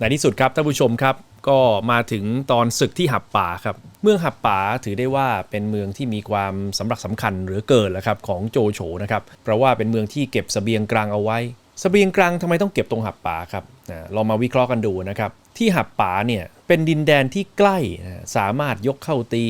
ในที่สุดครับท่านผู้ชมครับก็มาถึงตอนศึกที่หับป่าครับเมืองหับป่าถือได้ว่าเป็นเมืองที่มีความสำคัญสำคัญหรือเกินแหละครับของโจโฉนะครับเพราะว่าเป็นเมืองที่เก็บสเสบียงกลางเอาไว้สเสบียงกลางทำไมต้องเก็บตรงหับป่าครับเรามาวิเคราะห์กันดูนะครับ ที่หับป่าเนี่ยเป็นดินแดนที่ใกล้สามารถยกเข้าตี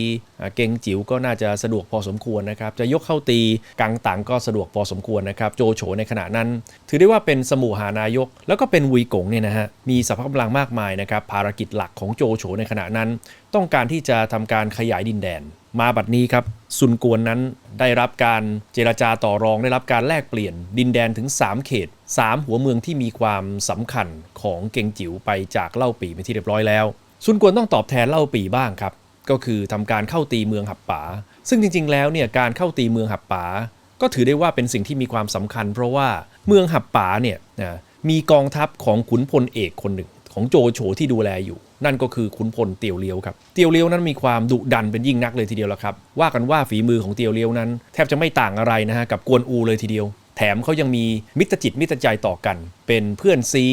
เกงจิ๋วก็น่าจะสะดวกพอสมควรนะครับ จะยกเข้าตีกังตังก็สะดวกพอสมควรนะครับ โจโฉในขณะนั้น ถือได้ว่าเป็นสมุหานายก แล้วก็เป็นวุยกงเนี่ยนะฮะมีสภาพกำลังมากมายนะครับภารกิจหลักของโจโฉในขณะนั้น ต้องการที่จะทำการขยายดินแดน มาบัดนี้ครับซุนกวนนั้นได้รับการเจรจาต่อรองได้รับการแลกเปลี่ยน ดินแดนถึง 3 เขต 3 หัวเมืองที่มีความสำคัญของเกงจิ๋วไปจากเล่าปีเป็นที่เรียบร้อยแล้วซุนกวนต้องตอบแทนเล่าปีบ้างครับ ก็คือทำการเข้าตีเมืองหับป๋าซึ่งจริง ๆ แล้วเนี่ยการเข้าตีเมืองหับป๋าก็ถือได้ว่าเป็นสิ่งที่มีความสำคัญ เพราะว่าเมืองหับป๋าเนี่ยมีกองทัพของขุนพลเอกคนหนึ่ง ของโจโฉที่ดูแลอยู่ นั่นก็คือขุนพลเตียวเลียวครับ เตียวเลียวนั้นมีความดุดันเป็นยิ่งนักเลยทีเดียวละครับ ว่ากันว่าฝีมือของเตียวเลียวนั้น แทบจะไม่ต่างอะไรนะฮะกับกวนอูเลยทีเดียว แถมเขายังมีมิตรจิตมิตรใจต่อกัน เป็นเพื่อนซี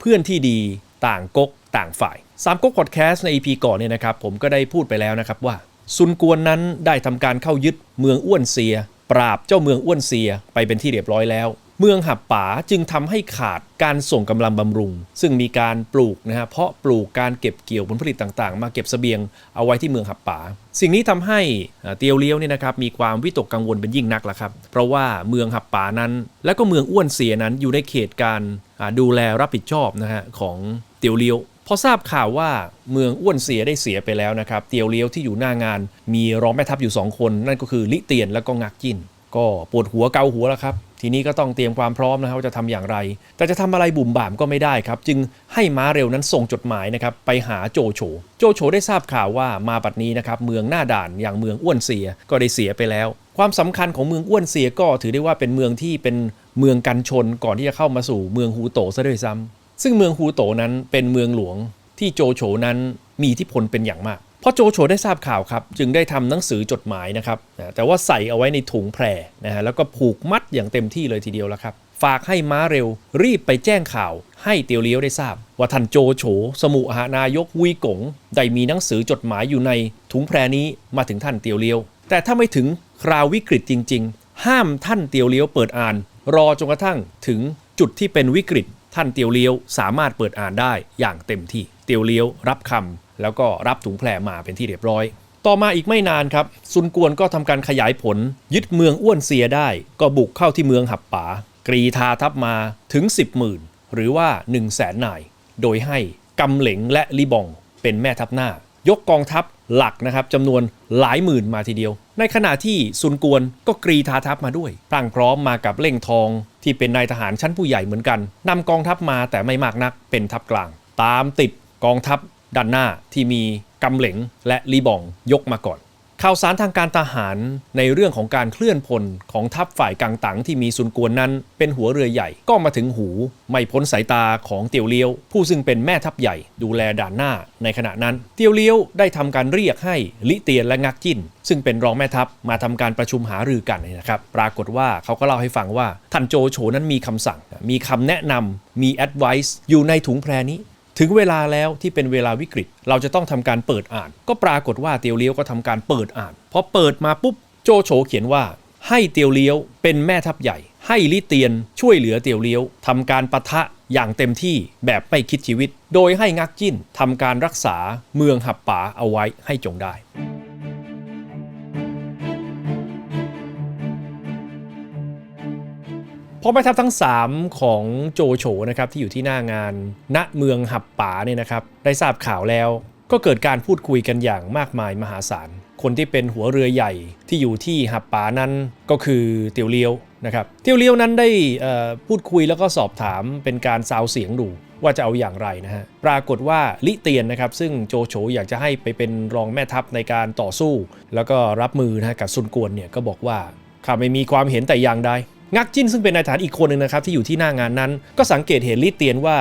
เพื่อนที่ดี ต่างก๊กต่างฝ่ายสามก๊กพอดแคสต์ใน EP ก่อนเนี่ยนะครับผมก็ได้พูดไปแล้วนะครับว่าซุนกวนนั้นได้ทำการเข้ายึดเมืองอ้วนเซีย ปราบเจ้าเมืองอ้วนเซียไปเป็นที่เรียบร้อยแล้ว เมืองหับป๋าจึงทำให้ขาดการส่งกำลังบำรุง ซึ่งมีการปลูกนะฮะเพาะปลูกการเก็บเกี่ยวผลผลิตต่างๆ มาเก็บเสบียงเอาไว้ที่เมืองหับป๋าสิ่งนี้ทำให้เตียวเลี้ยวเนี่ยนะครับมีความวิตกกังวลเป็นยิ่งนักละครับ เพราะว่าเมืองหับป๋านั้น และก็เมืองอ้วนเซียนั้นอยู่ในเขตการดูแลรับผิดชอบนะฮะของเตียวเลี้ยวพอทราบข่าวว่าเมืองอ้วนเสียได้เสียไปแล้วนะครับ เตียวเลี้ยวที่อยู่หน้างาน มีรองแม่ทัพอยู่ 2 คน นั่นก็คือลิเตียนแล้วก็งักจินก็ปวดหัวเกาหัวแล้วครับ ทีนี้ก็ต้องเตรียมความพร้อมนะครับว่าจะทำอย่างไร แต่จะทำอะไรบุ่มบ่ามก็ไม่ได้ครับ จึงให้ม้าเร็วนั้นส่งจดหมายนะครับไปหาโจโฉ โจโฉได้ทราบข่าวว่ามาปัดนี้นะครับเมืองหน้าด่านอย่างเมืองอ้วนเสียก็ได้เสียไปแล้ว ความสำคัญของเมืองอ้วนเสียก็ถือได้ว่าเป็นเมืองที่เป็นเมืองกันชนก่อนที่จะเข้ามาสู่เมืองฮูโตซะด้วยซ้ำซึ่งเมืองฮูโตนั้นเป็นเมืองหลวงที่โจโฉนั้นมีอิทธิพลเป็นอย่างมาก พอโจโฉได้ทราบข่าวครับ จึงได้ทำหนังสือจดหมายนะครับแต่ว่าใส่เอาไว้ในถุงแพรนะฮะแล้วก็ผูกมัดอย่างเต็มที่เลยทีเดียวแล้วครับ ฝากให้ม้าเร็ว รีบไปแจ้งข่าว ให้เตียวเลี้ยวได้ทราบ ว่าท่านโจโฉสมุหานายกวุยกงได้มีหนังสือจดหมายอยู่ในถุงแพรนี้มาถึงท่านเตียวเลี้ยว แต่ถ้าไม่ถึงคราววิกฤตจริง ๆ ห้ามท่านเตียวเลี้ยวเปิดอ่าน รอจนกระทั่งถึงจุดที่เป็นวิกฤต ท่านเตียวเลี้ยวสามารถเปิดอ่านได้อย่างเต็มที่ เตียวเลี้ยว รับคำแล้วก็รับถุงแพรมาเป็นที่เรียบร้อย ต่อมาอีกไม่นานครับ ซุนกวนก็ทำการขยายผล ยึดเมืองอ้วนเซียได้ ก็บุกเข้าที่เมืองหับป๋ากรีธาทัพมาถึง 10หมื่นหรือว่า1 0 0 0 0แสนนาย โดยให้กำเหลงและลีบองเป็นแม่ทัพหน้า ยกกองทัพหลักนะครับจำนวนหลายหมื่นมาทีเดียว ในขณะที่ซุนกวนก็กรีธาทัพมาด้วยพรั่งพร้อมมากับเล่งทอง ที่เป็นนายทหารชั้นผู้ใหญ่เหมือนกันนำกองทัพมาแต่ไม่มากนักเป็นทัพกลาง ตามติด กองทัพด้านหน้าที่มีกำเหลงและลีบองยกมาก่อน ข่าวสารทางการทหารในเรื่องของการเคลื่อนพลของทัพฝ่ายกังตังที่มีซุนกวนนั้น เป็นหัวเรือใหญ่ก็มาถึงหู ไม่พ้นสายตาของเตียวเลี้ยว ผู้ซึ่งเป็นแม่ทัพใหญ่ดูแลด่านหน้าในขณะนั้น เตียวเลี้ยวได้ทำการเรียกให้ลิเตียนและงักจินซึ่งเป็นรองแม่ทัพมาทำการประชุมหารือกันนะครับปรากฏว่าเขาก็เล่าให้ฟังว่าท่านโจโฉนั้นมีคำสั่ง มีคำแนะนำมี advice อยู่ในถุงแพรนี้ ถึงเวลาแล้วที่เป็นเวลาวิกฤต เราจะต้องทำการเปิดอ่าน ก็ปรากฏว่าเตียวเลี้ยวก็ทำการเปิดอ่านพอเปิดมาปุ๊บโจโฉเขียนว่า ให้เตียวเลี้ยวเป็นแม่ทัพใหญ่ ให้ลิเตียนช่วยเหลือเตียวเลี้ยวทำการปะทะอย่างเต็มที่แบบไม่คิดชีวิต โดยให้งักจิ้นทำการรักษาเมืองหับป่าเอาไว้ให้จงได้ พอแม่ทัพทั้ง 3 ของโจโฉนะครับที่อยู่ที่หน้างาน ณเมืองหับป๋าเนี่ยนะครับได้ทราบข่าวแล้ว ก็เกิดการพูดคุยกันอย่างมากมายมหาศาล คนที่เป็นหัวเรือใหญ่ที่อยู่ที่หับป๋านั้นก็คือเตียวเลียวนะครับเตียวเลียวนั้นได้พูดคุยแล้วก็สอบถามเป็นการซาวเสียงดูว่าจะเอาอย่างไรนะฮะ ปรากฏว่าลิเตียนนะครับ ซึ่งโจโฉอยากจะให้ไปเป็นรองแม่ทัพในการต่อสู้ แล้วก็รับมือนะฮะกับซุนกวนเนี่ยก็บอกว่าข้าไม่มีความเห็นแต่อย่างใด งักจิ้นซึ่งเป็นนายทหารอีกคนหนึ่งนะครับที่อยู่ที่หน้างานนั้น ก็สังเกตเห็นลิเตียนว่า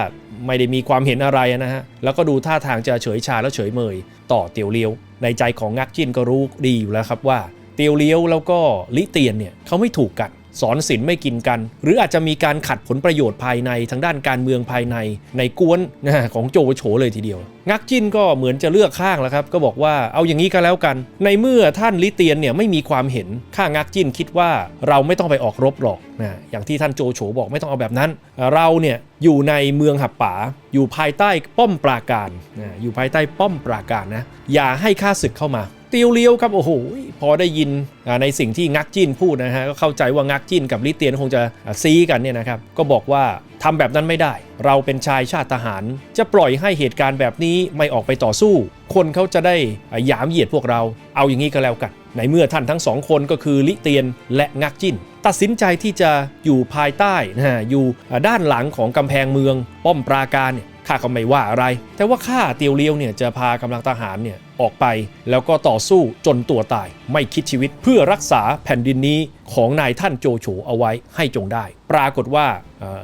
ไม่ได้มีความเห็นอะไรนะฮะ แล้วก็ดูท่าทางจะเฉยชาแล้วเฉยเมย ต่อเตียวเลียว ในใจของงักจิ้นก็รู้ดีอยู่แล้วครับว่า เตียวเลี้ยวแล้วก็ลิเตียนเนี่ยเขาไม่ถูกกัน สอนศิลไม่กินกัน หรืออาจจะมีการขัดผลประโยชน์ภายในทางด้านการเมืองภายในในกวนของโจโฉเลยทีเดียว งักจิ้นก็เหมือนจะเลือกข้างแล้วครับ ก็บอกว่าเอาอย่างนี้ก็แล้วกัน ในเมื่อท่านลิเตียนเนี่ยไม่มีความเห็นข้างักจิ้นคิดว่าเราไม่ต้องไปออกรบหรอกนะอย่างที่ท่านโจโฉบอกไม่ต้องเอาแบบนั้น เราเนี่ยอยู่ในเมืองหับป๋าอยู่ภายใต้ป้อมปราการนะอยู่ภายใต้ป้อมปราการนะอย่าให้ข้าศึกเข้ามา ตียวเลียวครับโอ้โหพอได้ยินในสิ่งที่งักจิ้นพูดนะฮะก็เข้าใจว่างักจิ้นกับลิเตียนคงจะซีกันเนี่ยนะครับก็บอกว่าทำแบบนั้นไม่ได้ เราเป็นชายชาติทหาร จะปล่อยให้เหตุการณ์แบบนี้ไม่ออกไปต่อสู้ คนเขาจะได้หยามเหยียดพวกเราเอาอย่างนี้ก็แล้วกัน ในเมื่อท่านทั้งสองคนก็คือลิเตียนและงักจิ้น ตัดสินใจที่จะอยู่ภายใต้นะฮะอยู่ด้านหลังของกำแพงเมือง ป้อมปราการเนี่ยข้าก็ไม่ว่าอะไร แต่ว่าข้าเตียวเลียวเนี่ยจะพากำลังทหารเนี่ย ออกไป แล้วก็ต่อสู้จนตัวตาย ไม่คิดชีวิตเพื่อรักษาแผ่นดินนี้ของนายท่านโจโฉเอาไว้ให้จงได้ ปรากฏว่า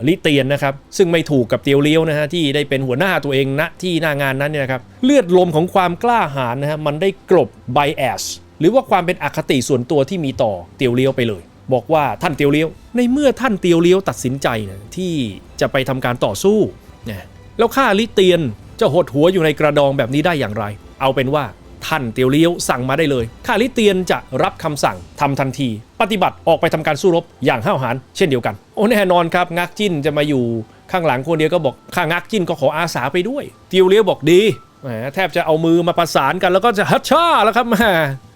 ลิเตียนนะครับ ซึ่งไม่ถูกกับเตียวเลี้ยวนะฮะที่ได้เป็นหัวหน้าตัวเองณที่หน้างานนั้นเนี่ยนะครับเลือดลมของความกล้าหาญนะฮะมันได้กลบไบแอสหรือว่าความเป็นอคติส่วนตัวที่มีต่อเตียวเลี้ยวไปเลย บอกว่าท่านเตียวเลี้ยว ในเมื่อท่านเตียวเลี้ยวตัดสินใจนะที่จะไปทำการต่อสู้นะแล้วข้าลิเตียนจะหดหัวอยู่ในกระดองแบบนี้ได้อย่างไร เอาเป็นว่าท่านเตียวเลี้ยวสั่งมาได้เลยข้าลิเตียนจะรับคำสั่งทำทันที ปฏิบัติออกไปทำการสู้รบอย่างห้าวหาญเช่นเดียวกัน โอ้แน่นอนครับงักจิ้นจะมาอยู่ข้างหลังคนเดียวก็บอกข้างักจิ้นก็ขออาสาไปด้วย เตียวเลี้ยวบอกดีแหมแทบจะเอามือมาประสานกันแล้วก็จะฮัชช่าแล้วครับแหม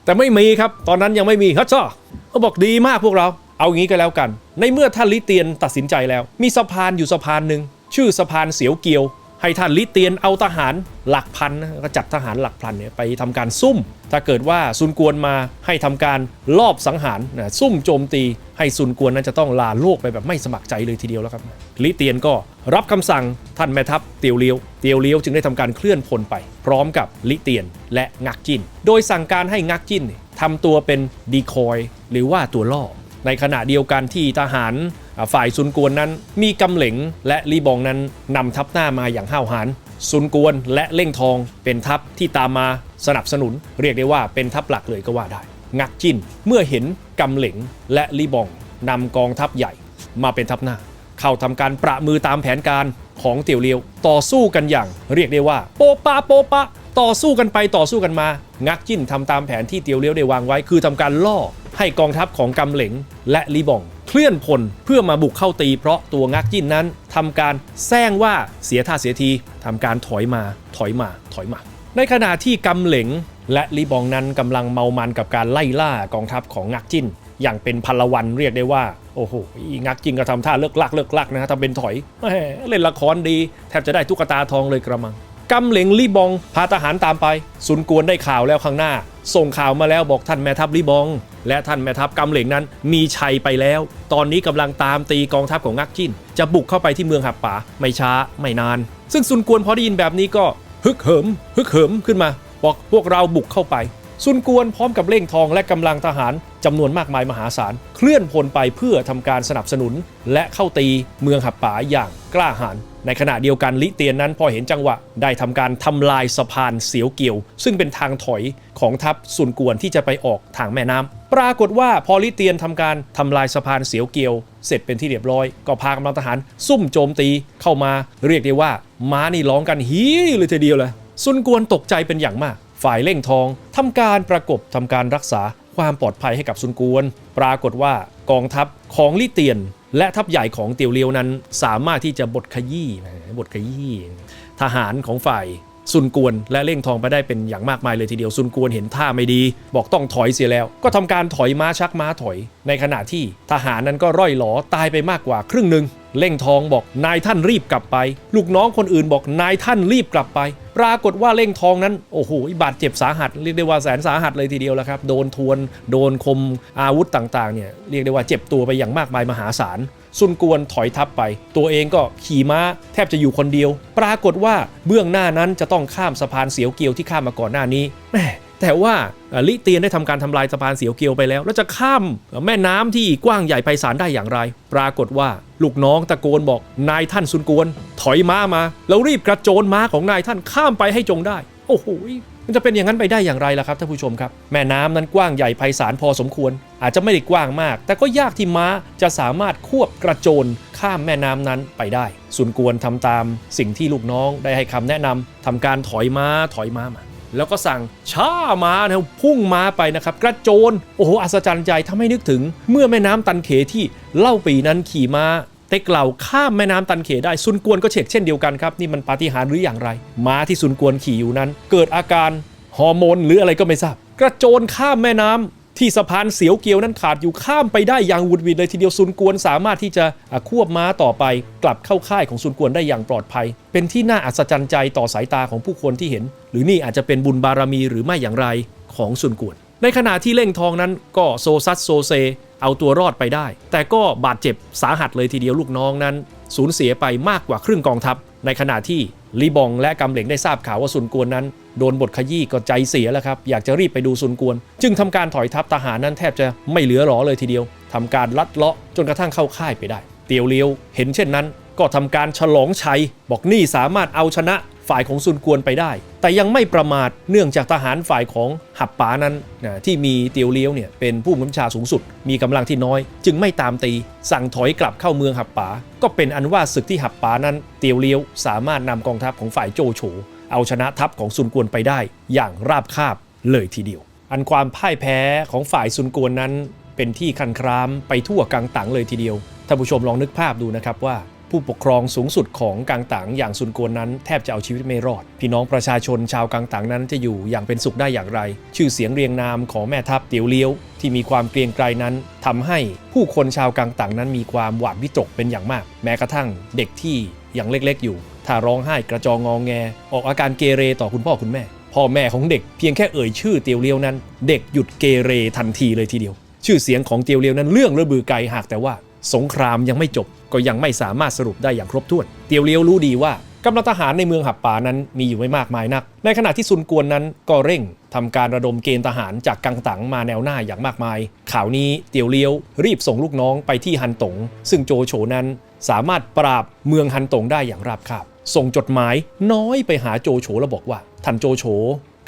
แต่ไม่มีครับ ตอนนั้นยังไม่มีฮัตซ่าเขาบอกดีมากพวกเรา เอาอย่างนี้ก็แล้วกัน ในเมื่อท่านลิเตียนตัดสินใจแล้ว มีสะพานอยู่สะพานหนึ่งชื่อสะพานเสียวเกียว ให้ท่านลิเตียนเอาทหารหลักพันก็จัดทหารหลักพันเนี่ยไปทำการซุ่ม ถ้าเกิดว่าซุนกวนมาให้ทำการลอบสังหารนะซุ่มโจมตีให้ซุนกวนนั้นจะต้องลาโลกไปแบบไม่สมัครใจเลยทีเดียวแล้วครับลิเตียนก็รับคำสั่งท่านแม่ทัพเตียวเลี้ยวเตียวเลี้ยวจึงได้ทำการเคลื่อนพลไป พร้อมกับลิเตียนและงักจิน โดยสั่งการให้งักจินเนี่ยทำตัวเป็นดีคอยหรือว่าตัวล่อในขณะเดียวกันที่ทหาร ฝ่ายซุนกวนนั้นมีกำเหลงและลีบองนั้นนำทัพหน้ามาอย่างห้าวหาญซุนกวนและเล่งทองเป็นทัพที่ตามมาสนับสนุน เรียกได้ว่าเป็นทัพหลักเลยก็ว่าได้ งักจินเมื่อเห็นกำเหลงและลีบองนำกองทัพใหญ่มาเป็นทัพหน้า เข้าทำการประมือตามแผนการของเตียวเลียว ต่อสู้กันอย่าง เรียกได้ว่า โปปะโปปะ ต่อสู้กันไปต่อสู้กันมา งักจิ้นทำตามแผนที่เตียวเลียวได้วางไว้ คือทำการล่อให้กองทัพของกำเหลงและลีบอง เคลื่อนพลเพื่อมาบุกเข้าตี เพราะตัวงักจิ้นนั้นทำการแซงว่าเสียท่าเสียทีทำการถอยมาถอยมาถอยมา ในขณะที่กำเหลงและลีบองนั้นกำลังเมามันกับการไล่ล่ากองทัพของงักจิ้น อย่างเป็นพลวันเรียกได้ว่า โอ้โหงักจิ้นก็ทำท่าเลิกลักเลิกลักนะฮะทำเป็นถอยเล่นละครดี แทบจะได้ตุ๊กตาทองเลยกระมัง กำเหลงลีบองพาทหารตามไป ซุนกวนได้ข่าวแล้วข้างหน้า ส่งข่าวมาแล้วบอกท่านแม่ทัพลีบอง และท่านแม่ทัพกำเหลงนั้นมีชัยไปแล้ว ตอนนี้กำลังตามตีกองทัพของงักจิ้น จะบุกเข้าไปที่เมืองหับป่าไม่ช้าไม่นาน ซึ่งซุนกวนพอได้ยินแบบนี้ก็ฮึกเหิมฮึกเหิมขึ้นมา บอกพวกเราบุกเข้าไป ซุนกวนพร้อมกับเล่งทองและกำลังทหารจำนวนมากมายมหาศาล เคลื่อนพลไปเพื่อทำการสนับสนุน และเข้าตีเมืองหับป่าอย่างกล้าหาญในขณะเดียวกันลิเตียนนั้นพอเห็นจังหวะ ได้ทำการทำลายสะพานเสียวเกี่ยว ซึ่งเป็นทางถอยของทัพซุนกวนที่จะไปออกทางแม่น้ำปรากฏว่าพอลิเตียนทำการทำลายสะพานเสียวเกี่ยว เสร็จเป็นที่เรียบร้อย ก็พากำลังทหารซุ่มโจมตีเข้ามาเรียกได้ว่าม้านี่ร้องกันฮีเลยทีเดียวเลยซุนกวนตกใจเป็นอย่างมาก ฝ่ายเล่งทองทำการประกบทำการรักษาความปลอดภัยให้กับซุนกวน ปรากฏว่ากองทัพของลี่เตียน และทัพใหญ่ของเตียวเลียวนั้น สามารถที่จะบดขยี้บดขยี้ทหารของฝ่ายซุนกวนและเล่งทองไปได้เป็นอย่างมากมายเลยทีเดียวซุนกวนเห็นท่าไม่ดี บอกต้องถอยเสียแล้ว ก็ทำการถอยม้าชักม้าถอย ในขณะที่ทหารนั้นก็ร่อยหลอตายไปมากกว่าครึ่งหนึ่ง เล่งทองบอกนายท่านรีบกลับไป ลูกน้องคนอื่นบอกนายท่านรีบกลับไป ปรากฏว่าเล่งทองนั้นโอ้โหบาดเจ็บสาหัสเรียกได้ว่าแสนสาหัสเลยทีเดียวแล้วครับโดนทวนโดนคมอาวุธต่างๆเนี่ยเรียกได้ว่าเจ็บตัวไปอย่างมากมายมหาศาลซุนกวนถอยทัพไป ตัวเองก็ขี่ม้าแทบจะอยู่คนเดียว ปรากฏว่าเบื้องหน้านั้นจะต้องข้ามสะพานเสียวเกียวที่ข้ามมาก่อนหน้านี้แม่แต่ว่าลิเตียนได้ทำการทำลายสะพานเสียวเกียวไปแล้ว แล้วจะข้ามแม่น้ำที่กว้างใหญ่ไพศาลได้อย่างไร ปรากฏว่า ลูกน้องตะโกนบอกนายท่านซุนกวน ถอยม้ามา แล้วรีบกระโจนม้าของนายท่านข้ามไปให้จงได้ โอ้โหมันจะเป็นอย่างนั้นไปได้อย่างไรล่ะครับท่านผู้ชมครับ แม่น้ำนั้นกว้างใหญ่ไพศาลพอสมควร อาจจะไม่ได้กว้างมาก แต่ก็ยากที่ม้าจะสามารถควบกระโจนข้ามแม่น้ำนั้นไปได้ สุนกวนทำตามสิ่งที่ลูกน้องได้ให้คำแนะนำทำการถอยม้าถอยม้ามา แล้วก็สั่งช้ามานะพุ่งมาไปนะครับ กระโจน โอ้โห อัศจรรย์ใจทำให้นึกถึง เมื่อแม่น้ำตันเขที่เล่าปีนั้นขี่ม้าเต็กเหล่าข้ามแม่น้ำตันเขได้ซุนกวนก็เฉกเช่นเดียวกันครับ นี่มันปาฏิหาริย์หรืออย่างไร ม้าที่ซุนกวนขี่อยู่นั้น เกิดอาการฮอร์โมนหรืออะไรก็ไม่ทราบ กระโจนข้ามแม่น้ำ ที่สะพานเสียวเกียวนั้นขาดอยู่ข้ามไปได้อย่างวุดวิดเลยทีเดียวซุนกวนสามารถที่จะควบม้าต่อไป กลับเข้าค่ายของซุนกวนได้อย่างปลอดภัย เป็นที่น่าอัศจรรย์ใจต่อสายตาของผู้คนที่เห็น หรือนี่อาจจะเป็นบุญบารมีหรือไม่อย่างไรของซุนกวน ในขณะที่เล่งทองนั้นก็โซซัสโซเซ เอาตัวรอดไปได้ แต่ก็บาดเจ็บสาหัสเลยทีเดียวลูกน้องนั้น สูญเสียไปมากกว่าครึ่งกองทัพ ในขณะที่ลีบองและกำเหลงได้ทราบข่าวว่าซุนกวนนั้น โดนบทขยี้ก็ใจเสียแล้วครับ อยากจะรีบไปดูซุนกวน จึงทำการถอยทัพทหารนั้นแทบจะไม่เหลือหรอเลยทีเดียวทำการลัดเลาะจนกระทั่งเข้าค่ายไปได้ เตียวเลียวเห็นเช่นนั้น ก็ทำการฉลองชัย บอกนี่สามารถเอาชนะฝ่ายของซุนกวนไปได้ แต่ยังไม่ประมาทเนื่องจากทหารฝ่ายของหับป๋านั้นนะที่มีเตียวเลี้ยวเนี่ยเป็นผู้บัญชาสูงสุด มีกำลังที่น้อย จึงไม่ตามตี สั่งถอยกลับเข้าเมืองหับป๋าก็เป็นอันว่าศึกที่หับป๋านั้นเตียวเลี้ยวสามารถนำกองทัพของฝ่ายโจโฉ เอาชนะทัพของซุนกวนไปได้อย่างราบคาบเลยทีเดียว อันความพ่ายแพ้ของฝ่ายซุนกวนนั้น เป็นที่คันครามไปทั่วกังตังเลยทีเดียวท่านผู้ชมลองนึกภาพดูนะครับว่าผู้ปกครองสูงสุดของกังตังอย่างซุนกวนนั้นแทบจะเอาชีวิตไม่รอด พี่น้องประชาชนชาวกังตังนั้นจะอยู่อย่างเป็นสุขได้อย่างไร ชื่อเสียงเรียงนามของแม่ทัพเตียวเลี้ยว ที่มีความเกรียงไกรนั้นทำให้ผู้คนชาวกังตังนั้นมีความหวาดวิตกเป็นอย่างมาก แม้กระทั่งเด็กที่ยังเล็กๆอยู่ ถ้าร้องไห้กระจองงองแง ออกอาการเกเรต่อคุณพ่อคุณแม่ พ่อแม่ของเด็กเพียงแค่เอ่ยชื่อเตียวเลี้ยวนั้น เด็กหยุดเกเรทันทีเลยทีเดียว ชื่อเสียงของเตียวเลียวนั้นเรื่องระบือไกลหากแต่ว่า สงครามยังไม่จบก็ยังไม่สามารถสรุปได้อย่างครบถ้วน เตียวเลียวรู้ดีว่ากำลังทหารในเมืองหับป่านั้นมีอยู่ไม่มากมายนัก ในขณะที่ซุนกวนนั้นก็เร่งทำการระดมเกณฑ์ทหารจากกังตังมาแนวหน้าอย่างมากมาย ข่าวนี้เตียวเลียวรีบส่งลูกน้องไปที่ฮันตง ซึ่งโจโฉนั้น สามารถปราบเมืองฮันตงได้อย่างราบคาบ ส่งจดหมายน้อยไปหาโจโฉแล้วบอกว่าท่านโจโฉ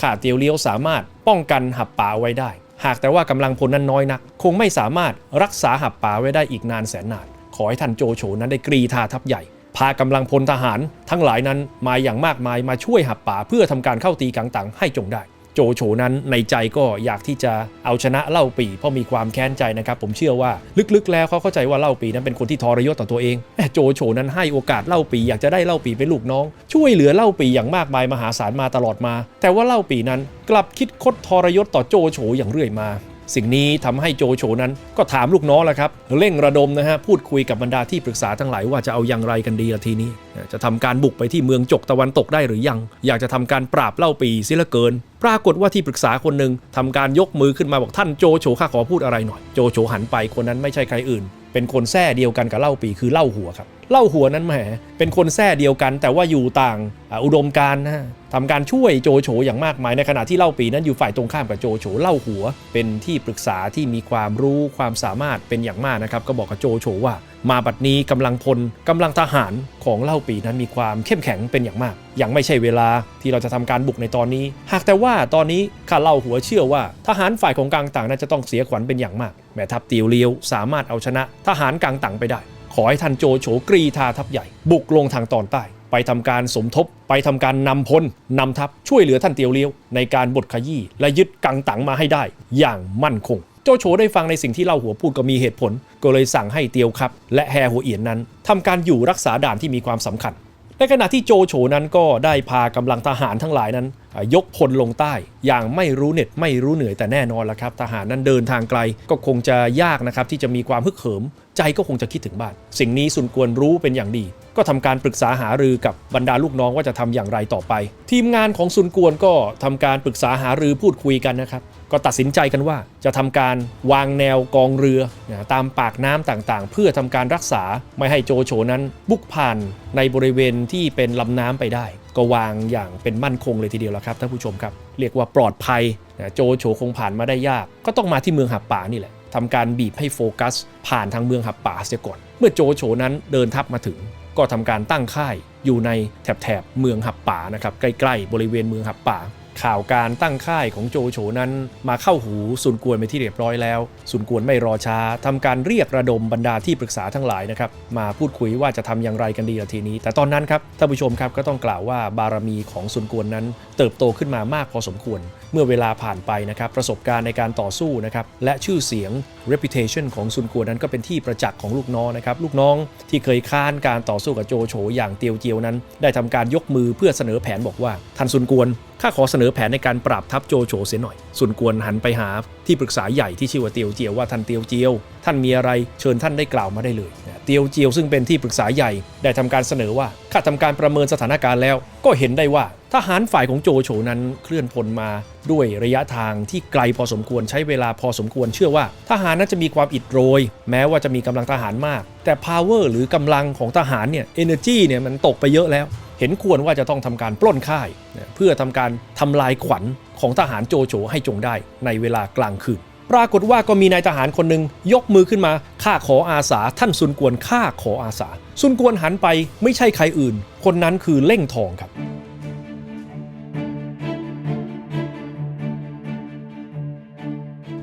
ข้าเตียวเลี้ยวสามารถป้องกันหับป่าไว้ได้ หากแต่ว่ากำลังพลนั้นน้อยนัก คงไม่สามารถรักษาหับป่าไว้ได้อีกนานแสนนาน ขอให้ท่านโจโฉนั้นได้กรีธาทัพใหญ่ พากำลังพลทหาร ทั้งหลายนั้นมาอย่างมากมายมาช่วยหับป่าเพื่อทำการเข้าตีกังตังให้จงได้ โจโฉนั้นในใจก็อยากที่จะเอาชนะเล่าปี เพราะมีความแค้นใจนะครับ ผมเชื่อว่าลึกๆ แล้วเขาเข้าใจว่าเล่าปีนั้นเป็นคนที่ทรยศต่อตัวเองแต่โจโฉนั้นให้โอกาสเล่าปีอยากจะได้เล่าปีเป็นลูกน้อง ช่วยเหลือเล่าปีอย่างมากมายมหาศาลมาตลอดมา แต่ว่าเล่าปีนั้นกลับคิดคดทรยศต่อโจโฉอย่างเรื่อยมา สิ่งนี้ทำให้โจโฉนั้นก็ถามลูกน้องแหละครับเร่งระดมนะฮะพูดคุยกับบรรดาที่ปรึกษาทั้งหลายว่าจะเอาอย่างไรกันดีละทีนี้ จะทำการบุกไปที่เมืองจกตะวันตกได้หรือยัง อยากจะทำการปราบเล่าปีเสิละเกิน ปรากฏว่าที่ปรึกษาคนหนึ่งทำการยกมือขึ้นมาบอกท่านโจโฉข้าขอพูดอะไรหน่อย โจโฉหันไปคนนั้นไม่ใช่ใครอื่น เป็นคนแท้เดียวกันกับเล่าปีคือเล่าหัวครับ เล่าหัวนั้นแหมเป็นคนแท้เดียวกัน แต่ว่าอยู่ต่างอุดมการนะทำการช่วยโจโฉอย่างมากมายในขณะที่เล่าปีนั้นอยู่ฝ่ายตรงข้ามกับโจโฉเล่าหัว เป็นที่ปรึกษาที่มีความรู้ความสามารถเป็นอย่างมากนะครับ ก็บอกกับโจโฉว่า มาบัดนี้กำลังพลกำลังทหารของเล่าปีนั้นมีความเข้มแข็งเป็นอย่างมาก ยังไม่ใช่เวลาที่เราจะทำการบุกในตอนนี้ หากแต่ว่าตอนนี้ข้าเล่าหัวเชื่อว่า ทหารฝ่ายของกลางต่างน่าจะต้องเสียขวัญเป็นอย่างมากแม่ทัพเตียวเลียวสามารถเอาชนะทหารกลางต่างไปได้ ขอให้ท่านโจโฉกรีธาทัพใหญ่ บุกลงทางตอนใต้ ไปทำการสมทบ ไปทำการนำพลนำทัพช่วยเหลือท่านเตียวเลี้ยว ในการบดขยี้และยึดกังตังมาให้ได้ อย่างมั่นคงโจโฉได้ฟังในสิ่งที่เล่าหัวพูดก็มีเหตุผล ก็เลยสั่งให้เตียวครับ และแฮหัวเอียนนั้นทำการอยู่รักษาด่านที่มีความสำคัญ ในขณะที่โจโฉนั้นก็ได้พากำลังทหารทั้งหลายนั้น ยกพลลงใต้อย่างไม่รู้เหน็ดไม่รู้เหนื่อยแต่แน่นอนละครับ ทหารนั้นเดินทางไกลก็คงจะยากนะครับที่จะมีความฮึกเหิม ใจก็คงจะคิดถึงบ้าน สิ่งนี้สุนกวนรู้เป็นอย่างดี ก็ทำการปรึกษาหารือกับบรรดาลูกน้องว่าจะทำอย่างไรต่อไป ทีมงานของซุนกวนก็ทำการปรึกษาหารือพูดคุยกันนะครับ ก็ตัดสินใจกันว่าจะทำการวางแนวกองเรือนะตามปากน้ำต่างๆ เพื่อทำการรักษาไม่ให้โจโฉนั้นบุกผ่านในบริเวณที่เป็นลำน้ำไปได้ ก็วางอย่างเป็นมั่นคงเลยทีเดียวและครับท่านผู้ชมครับ เรียกว่าปลอดภัยนะโจโฉคงผ่านมาได้ยาก ก็ต้องมาที่เมืองหับป่านี่แหละทำการบีบให้โฟกัส ผ่านทางเมืองหับป่าเสียก่อน เมื่อโจโฉนั้นเดินทัพมาถึง ก็ทำการตั้งค่ายอยู่ในแถบๆเมืองหับป่านะครับใกล้ๆบริเวณเมืองหับป่า ข่าวการตั้งค่ายของโจโฉนั้น มาเข้าหูซุนกวนไปที่เรียบร้อยแล้วซุนกวนไม่รอช้าทำการเรียกระดมบรรดาที่ปรึกษาทั้งหลายนะครับมาพูดคุยว่าจะทำอย่างไรกันดีละทีนี้ แต่ตอนนั้นครับท่านผู้ชมครับก็ต้องกล่าวว่าบารมีของซุนกวนนั้น เติบโตขึ้นมามากพอสมควร เมื่อเวลาผ่านไปนะครับประสบการณ์ในการต่อสู้นะครับและชื่อเสียง reputation ของซุนกวนนั้นก็เป็นที่ประจักษ์ของลูกน้องนะครับลูกน้องที่เคยค้านการต่อสู้กับโจโฉอย่างเตียวเจียวนั้น ได้ทำการยกมือเพื่อเสนอแผนบอกว่าท่านซุนกวน ข้าขอเสนอแผนในการปราบทัพโจโฉเสียหน่อยซุนกวนหันไปหาที่ปรึกษาใหญ่ที่ชื่อว่าเตียวเจียวว่าท่านเตียวเจียว ท่านมีอะไรเชิญท่านได้กล่าวมาได้เลยเตียวเจียวซึ่งเป็นที่ปรึกษาใหญ่ได้ทำการเสนอว่าข้าทำการประเมินสถานการณ์แล้ว ก็เห็นได้ว่าทหารฝ่ายของโจโฉนั้นเคลื่อนพลมาด้วยระยะทางที่ไกลพอสมควรใช้เวลาพอสมควรเชื่อว่า ทหารนั้นจะมีความอิดโรย แม้ว่าจะมีกำลังทหารมาก แต่ power หรือกำลังของทหารเนี่ย energy เนี่ยมันตกไปเยอะแล้ว เห็นควรว่าจะต้องทำการปล้นค่าย เพื่อทำการทำลายขวัญของทหารโจโฉให้จงได้ในเวลากลางคืน ปรากฏว่าก็มีนายทหารคนหนึ่งยกมือขึ้นมาข้าขออาสา ท่านซุนกวนข้าขออาสา ซุนกวนหันไปไม่ใช่ใครอื่น คนนั้นคือเล่งทองครับ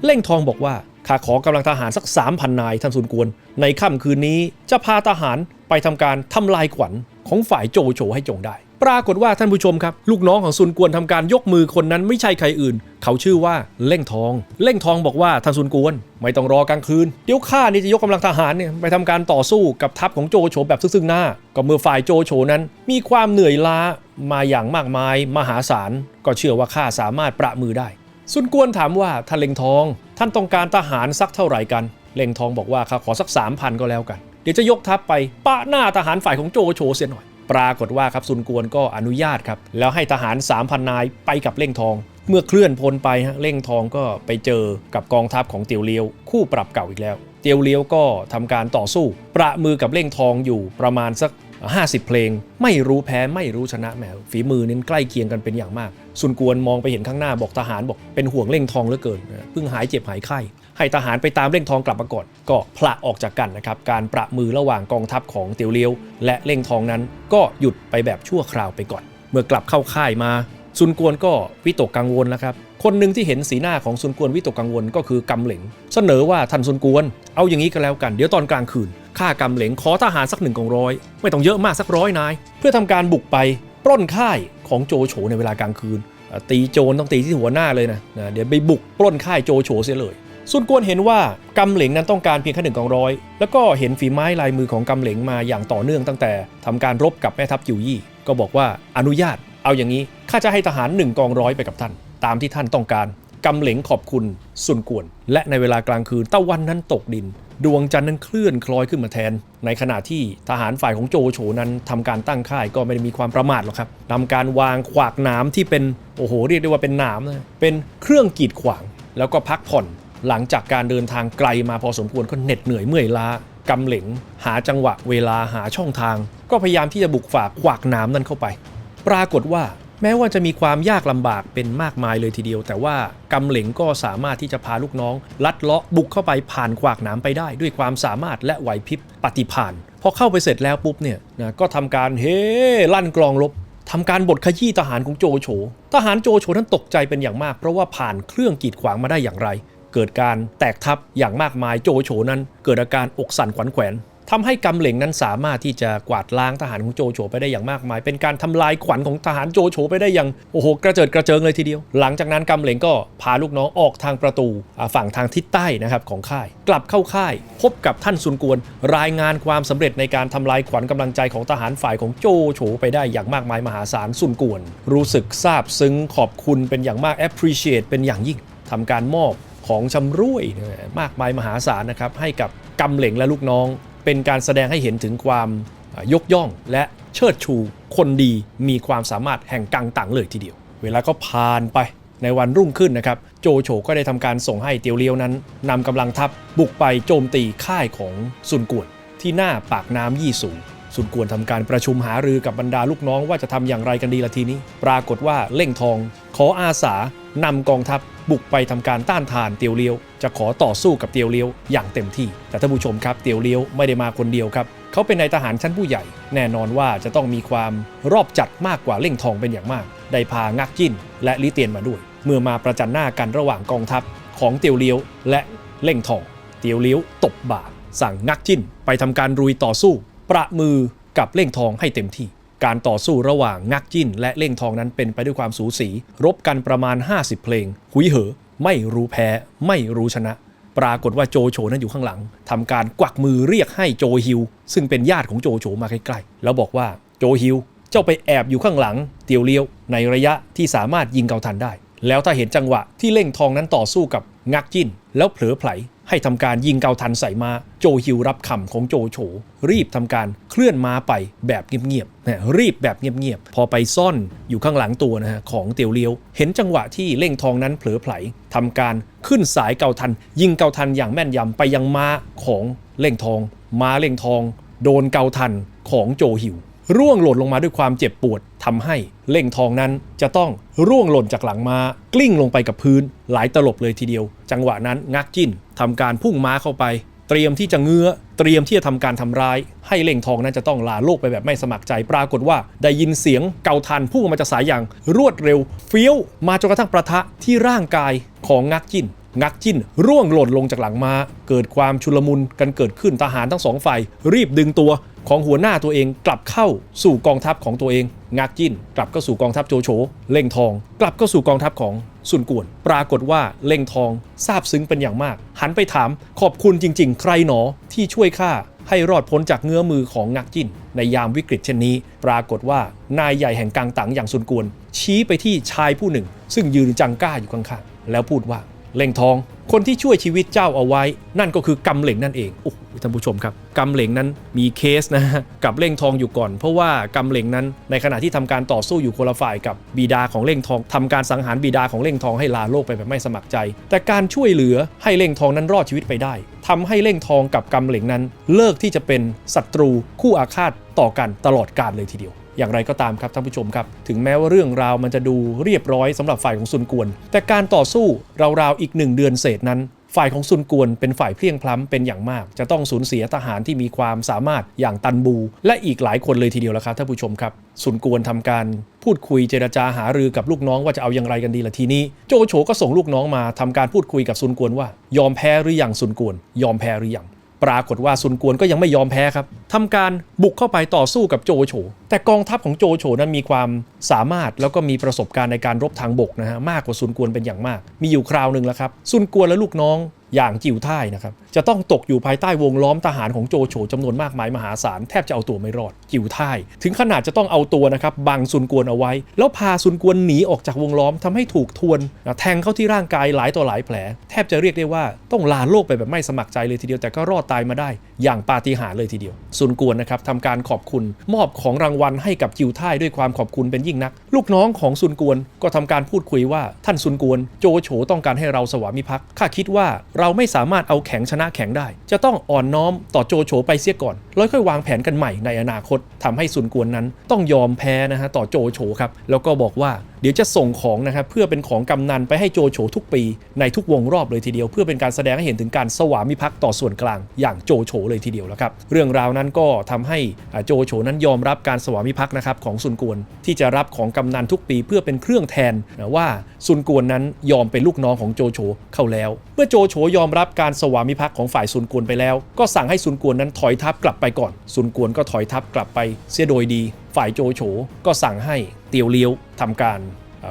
เล่งทองบอกว่าข้าขอกำลังทหารสัก 3,000 นายท่านซุนกวน ในค่ำคืนนี้จะพาทหารไปทำการทำลายขวัญ ของฝ่ายโจโฉให้จงได้ ปรากฏว่าท่านผู้ชมครับ ลูกน้องของซุนกวนทำการยกมือคนนั้นไม่ใช่ใครอื่น เขาชื่อว่าเล่งทอง เล่งทองบอกว่าท่านซุนกวน ไม่ต้องรอกลางคืน เดี๋ยวข้านี่จะยกกำลังทหารเนี่ยไปทำการต่อสู้กับทัพของโจโฉแบบซึ่งหน้า ก็เมื่อฝ่ายโจโฉนั้น มีความเหนื่อยล้ามาอย่างมากมายมหาศาลก็เชื่อว่าข้าสามารถประมือได้ซุนกวนถามว่าท่านเล็งทอง ท่านต้องการทหารสักเท่าไหร่กัน เล็งทองบอกว่าข้าขอสัก3,000ก็แล้วกัน ดี๋ยวจะยกทัพไปปะหน้าทหารฝ่ายของโจโฉเสียหน่อย ปรากฏว่าครับซุนกวนก็อนุญาตครับ แล้วให้ทหาร 3,000 นายไปกับเล่งทอง เมื่อเคลื่อนพลไปฮะเล่งทองก็ไปเจอกับกองทัพของเตียวเลียว คู่ปรับเก่าอีกแล้ว เตียวเลียวก็ทำการต่อสู้ ประมือกับเล่งทองอยู่ประมาณสัก 50 เพลง ไม่รู้แพ้ไม่รู้ชนะแหมฝีมือเน้นใกล้เคียงกันเป็นอย่างมากซุนกวนมองไปเห็นข้างหน้าบอกทหารบอกเป็นห่วงเล่งทองเหลือเกินเพิ่งหายเจ็บหายไข้ ให้ทหารไปตามเล่งทองกลับมาก่อนก็ผละออกจากกันนะครับการประมือระหว่างกองทัพของเตียวเลียว และเล่งทองนั้นก็หยุดไปแบบชั่วคราวไปก่อน เมื่อกลับเข้าค่ายมาซุนกวนก็วิตกกังวลแล้วครับ คนหนึ่งที่เห็นสีหน้าของซุนกวนวิตกกังวลก็คือกำเหลงเสนอว่าท่านซุนกวน เอาอย่างนี้ก็แล้วกัน เดี๋ยวตอนกลางคืนข้ากำเหลงขอทหารสักหนึ่งกองร้อยไม่ต้องเยอะมากสักร้อยนาย เพื่อทำการบุกไปปล้นค่ายของโจโฉในเวลากลางคืน ตีโจรต้องตีที่หัวหน้าเลยนะนะเดี๋ยวไปบุกปล้นค่ายโจโฉเสียเลย ซุนกวนเห็นว่ากำเหลงนั้นต้องการเพียงแค่หนึ่งกองร้อยแล้วก็เห็นฝีไม้ลายมือของกำเหลงมาอย่างต่อเนื่องตั้งแต่ทำการรบกับแม่ทัพจิวยี่ ก็บอกว่าอนุญาต เอาอย่างนี้ข้าจะให้ทหารหนึ่งกองร้อยไปกับท่าน ตามที่ท่านต้องการกำเหลงขอบคุณซุนกวน และในเวลากลางคืนตะวันนั้นตกดิน ดวงจันทร์นั้นเคลื่อนคล้อยขึ้นมาแทน ในขณะที่ทหารฝ่ายของโจโฉนั้นทำการตั้งค่ายก็ไม่ได้มีความประมาทหรอกครับนำการวางขวากหนามที่เป็นโอ้โหเรียกได้ว่าเป็นหนามนะเป็นเครื่องกีดขวาง แล้วก็พักผ่อน หลังจากการเดินทางไกลมาพอสมควรก็เหน็ดเหนื่อยเมื่อยล้ากำเหลงหาจังหวะเวลาหาช่องทาง ก็พยายามที่จะบุกฝ่าขวากนามนั้นเข้าไป ปรากฏว่าแม้ว่าจะมีความยากลำบากเป็นมากมายเลยทีเดียว แต่ว่ากำเหลงก็สามารถที่จะพาลูกน้อง ลัดเลาะบุกเข้าไปผ่านขวากหนาไปได้ ด้วยความสามารถและไหวพริบปฏิภาณพอเข้าไปเสร็จแล้วปุ๊บเนี่ยนะก็ทำการเฮ้ลั่นกลองรบทำการบดขยี้ทหารของโจโฉทหารโจโฉนั้นตกใจเป็นอย่างมาก เพราะว่าผ่านเครื่องกีดขวางมาได้อย่างไร เกิดการแตกทับอย่างมากมายโจโฉนั้น เกิดอาการอกสั่นขวัญแขวนทำให้กำเหล่งนั้นสามารถที่จะกวาดล้างทหารของโจโฉไปได้อย่างมากมาย เป็นการทำลายขวัญของทหารโจโฉไปได้อย่างโอ้โหกระเจิดกระเจิงเลยทีเดียว หลังจากนั้นกำเหล่งก็พาลูกน้องออกทางประตูฝั่งทางทิศใต้นะครับของค่าย กลับเข้าค่าย พบกับท่านซุนกวน รายงานความสำเร็จในการทำลายขวัญกำลังใจของทหารฝ่ายของโจโฉไปได้อย่างมากมายมหาศาลซุนกวน รู้สึกซาบซึ้งขอบคุณเป็นอย่างมาก appreciate เป็นอย่างยิ่งทำการมอบ ของชำร่วยเนี่ยมากมายมหาศาลนะครับให้กับกำเหลงและลูกน้อง เป็นการแสดงให้เห็นถึงความยกย่องและเชิดชูคนดีมีความสามารถแห่งกังตังเลยทีเดียว เวลาก็ผ่านไปในวันรุ่งขึ้นนะครับ โจโฉก็ได้ทำการส่งให้เตียวเลียวนั้นนำกำลังทัพบุกไปโจมตีค่ายของซุนกวน ที่หน้าปากน้ำยี่สูงซุนกวนทำการประชุมหารือกับบรรดาลูกน้องว่าจะทำอย่างไรกันดีละทีนี้ ปรากฏว่าเล่งทอง ขออาสานำกองทัพ บุกไปทำการต้านทานเตียวเลี้ยว จะขอต่อสู้กับเตียวเลี้ยวอย่างเต็มที่ แต่ท่านผู้ชมครับเตียวเลี้ยวไม่ได้มาคนเดียวครับเขาเป็นนายทหารชั้นผู้ใหญ่ แน่นอนว่าจะต้องมีความรอบจัดมากกว่าเล่งทองเป็นอย่างมาก ได้พางักจิ้น และลิเตียนมาด้วย เมื่อมาประจันหน้ากันระหว่างกองทัพของเตียวเลี้ยวและเล่งทอง เตียวเลี้ยวตบบ่าสั่งงักจิ้นไปทำการรุยต่อสู้ ประมือกับเล่งทองให้เต็มที่ การต่อสู้ระหว่างงักจิ้น และเล่งทองนั้นเป็นไปด้วยความสูสี รบกันประมาณ 50 เพลง หุยเหอ ไม่รู้แพ้ ไม่รู้ชนะ ปรากฏว่าโจโฉนั้นอยู่ข้างหลังทำการกวักมือเรียกให้โจฮิว ซึ่งเป็นญาติของโจโฉมาใกล้ๆ แล้วบอกว่าโจฮิว เจ้าไปแอบอยู่ข้างหลัง เตียวเลี้ยว ในระยะที่สามารถยิงเกาทันได้ แล้วถ้าเห็นจังหวะที่เล่งทองนั้นต่อสู้กับงักจิ้น แล้วเผลอไผล ให้ทำการยิงเกาทันใส่มาโจฮิวรับคำของโจโฉรีบทำการเคลื่อนม้าไปแบบเงียบๆนะรีบแบบเงียบๆ พอไปซ่อนอยู่ข้างหลังตัวนะฮะของเตียวเลี้ยว เห็นจังหวะที่เล่งทองนั้นเผลอไผลทำการขึ้นสายเกาทัน ยิงเกาทันอย่างแม่นยำไปยังม้าของเล่งทอง ม้าเล่งทอง โดนเกาทันของโจฮิว ร่วงหล่นลงมาด้วยความเจ็บปวดทำให้เล่งทองนั้นจะต้องร่วงหล่นจากหลังม้ากลิ้งลงไปกับพื้นหลายตลบเลยทีเดียว จังหวะนั้นงักจิ้นทำการพุ่งม้าเข้าไป เตรียมที่จะเงื้อ เตรียมที่จะทำการทำร้าย ให้เล่งทองนั้นจะต้องลาโลกไปแบบไม่สมัครใจปรากฏว่า ได้ยินเสียงเกาทันพุ่งออกมาจากสายอย่างรวดเร็ว เฟี้ยวมาจนกระทั่งประทะที่ร่างกายของงักจิ้นงักจิ้นร่วงหล่นลงจากหลังม้า เกิดความชุลมุนกันเกิดขึ้นทหารทั้งสองฝ่ายรีบดึงตัว ของหัวหน้าตัวเองกลับเข้าสู่กองทัพของตัวเอง งักจิ้น กลับเข้าสู่กองทัพโจโฉเล่งทอง กลับเข้าสู่กองทัพของสุนกวน ปรากฏว่าเล่งทองซาบซึ้งเป็นอย่างมาก หันไปถามขอบคุณจริง ๆ ใครหนอที่ช่วยข้าให้รอดพ้นจากเงื้อมือของงักจิ้น ในยามวิกฤตเช่นนี้ ปรากฏว่านายใหญ่แห่งกังตังอย่างสุนกวน ชี้ไปที่ชายผู้หนึ่ง ซึ่งยืนจังก้าอยู่ข้างๆแล้วพูดว่า เล่งทอง คนที่ช่วยชีวิตเจ้าเอาไว้ นั่นก็คือกำเหล่งนั่นเองโอ้ท่านผู้ชมครับกำเหล่งนั้นมีเคสนะกับเล่งทองอยู่ก่อน เพราะว่ากำเหล่งนั้นในขณะที่ทำการต่อสู้อยู่คนละฝ่ายกับบิดาของเล่งทองทำการสังหารบิดาของเล่งทองให้ลาโลกไปแบบไม่สมัครใจ แต่การช่วยเหลือให้เล่งทองนั้นรอดชีวิตไปได้ทำให้เล่งทองกับกำเหล่งนั้น เลิกที่จะเป็นศัตรูคู่อาฆาตต่อกันตลอดกาลเลยทีเดียว อย่างไรก็ตามครับท่านผู้ชมครับ ถึงแม้ว่าเรื่องราวมันจะดูเรียบร้อยสำหรับฝ่ายของซุนกวน แต่การต่อสู้ราวๆอีกหนึ่งเดือนเศษนั้น ฝ่ายของซุนกวนเป็นฝ่ายเพลียงพล้ำเป็นอย่างมาก จะต้องสูญเสียทหารที่มีความสามารถอย่างตันบู และอีกหลายคนเลยทีเดียวละครับท่านผู้ชมครับซุนกวนทำการพูดคุยเจรจาหารือกับลูกน้องว่าจะเอาอย่างไรกันดีละทีนี้ โจโฉก็ส่งลูกน้องมาทำการพูดคุยกับซุนกวนว่ายอมแพ้หรือยังซุนกวน ยอมแพ้หรือยังปรากฏว่าซุนกวนก็ยังไม่ยอมแพ้ครับทำการบุกเข้าไปต่อสู้กับโจโฉแต่กองทัพของโจโฉนั้นมีความสามารถแล้วก็มีประสบการณ์ในการรบทางบกนะฮะมากกว่าซุนกวนเป็นอย่างมาก มีอยู่คราวหนึ่งแล้วครับซุนกวนและลูกน้องอย่างจิวท่ายนะครับจะต้องตกอยู่ภายใต้วงล้อมทหารของโจโฉจำนวนมากมายมหาศาลแทบจะเอาตัวไม่รอดจิวท่าย ถึงขนาดจะต้องเอาตัวนะครับบังซุนกวนเอาไว้ แล้วพาซุนกวนหนีออกจากวงล้อมทำให้ถูกทวนแทงเข้าที่ร่างกายหลายต่อหลายแผล แทบจะเรียกได้ว่าต้องลาโลกไปแบบไม่สมัครใจเลยทีเดียวแต่ก็รอดตายมาได้ อย่างปาฏิหาริย์เลยทีเดียวซุนกวนนะครับทำการขอบคุณ มอบของรางวัลให้กับจิวท่ายด้วยความขอบคุณเป็นยิ่งนัก ลูกน้องของซุนกวนก็ทำการพูดคุยว่าท่านซุนกวนโจโฉต้องการให้เราสวามิภักดิ์ข้าคิดว่าเราไม่สามารถเอาแข็งชนะแข็งได้ จะต้องอ่อนน้อมต่อโจโฉไปเสียก่อน แล้วค่อยวางแผนกันใหม่ในอนาคตทำให้ซุนกวนนั้น ต้องยอมแพ้นะฮะต่อโจโฉครับแล้วก็บอกว่าเดี๋ยวจะส่งของนะครับเพื่อเป็นของกำนันไปให้โจโฉทุกปี ในทุกวงรอบเลยทีเดียว เพื่อเป็นการแสดงให้เห็นถึงการสวามิภักดิ์ต่อส่วนกลางอย่างโจโฉเลยทีเดียวแล้วครับเรื่องราวนั้นก็ทำให้โจโฉนั้นยอมรับการสวามิภักดิ์นะครับของซุนกวนที่จะรับของกำนันทุกปีเพื่อเป็นเครื่องแทนนะว่าซุนกวนนั้นยอมเป็นลูกน้องของโจโฉเข้าแล้ว เมื่อโจโฉยอมรับการสวามิภักดิ์ของฝ่ายซุนกวนไปแล้ว ก็สั่งให้ซุนกวนนั้นถอยทัพกลับไปก่อน ซุนกวนก็ถอยทัพกลับไปเสียโดยดี ฝ่ายโจโฉก็สั่งให้เตียวเลี้ยวทำการ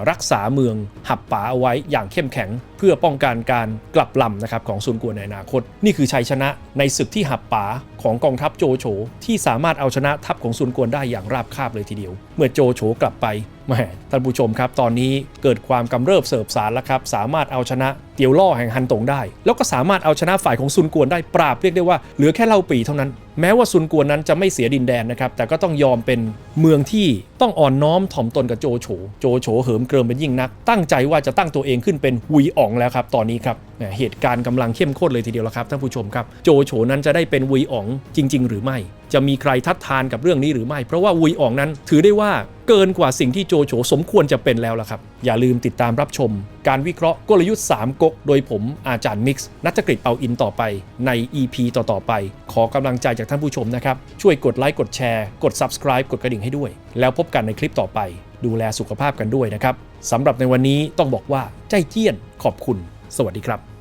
รักษาเมืองหับป่าเอาไว้อย่างเข้มแข็งเพื่อป้องกันการกลับลำนะครับของซุนกวนในอนาคต นี่คือชัยชนะในศึกที่หับป๋าของกองทัพโจโฉที่สามารถเอาชนะทัพของซุนกวนได้อย่างราบคาบเลยทีเดียว เมื่อโจโฉกลับไปแหมท่านผู้ชมครับ ตอนนี้เกิดความกำเริบเสบสารแล้วครับ สามารถเอาชนะเตียวล่อแห่งฮันตงได้ แล้วก็สามารถเอาชนะฝ่ายของซุนกวนได้ปราบเรียกได้ว่าเหลือแค่เล่าปีเท่านั้น แม้ว่าซุนกวนนั้นจะไม่เสียดินแดนนะครับ แต่ก็ต้องยอมเป็นเมืองที่ต้องอ่อนน้อมถ่อมตนกับโจโฉ โจโฉเหิมเกริมเป็นยิ่งนัก ตั้งใจว่าจะตั้งตัวเองขึ้นเป็นฮุยอองแล้วครับตอนนี้ครับเหตุการณ์กำลังเข้มข้นเลยทีเดียวแล้วครับท่านผู้ชมครับ โจโฉนั้นจะได้เป็นฮุยอ่องจริง ๆ หรือไม่ จะมีใครทัดทานกับเรื่องนี้หรือไม่ เพราะว่าฮุยอ่องนั้นถือได้ว่าเกินกว่าสิ่งที่โจโฉสมควรจะเป็นแล้วล่ะครับ อย่าลืมติดตามรับชม การวิเคราะห์กลยุทธ์3ก๊กโดยผมอาจารย์มิกซ์นัทกฤษเปาอินต่อไปใน EP ต่อๆไป ขอกำลังใจจากท่านผู้ชมนะครับ ช่วยกดไลค์กดแชร์ กด Subscribe กดกระดิ่งให้ด้วย แล้วพบกันในคลิปต่อไป ดูแลสุขภาพกันด้วยนะครับสำหรับในวันนี้ต้องบอกว่าใจเจี้ยนขอบคุณ สวัสดีครับ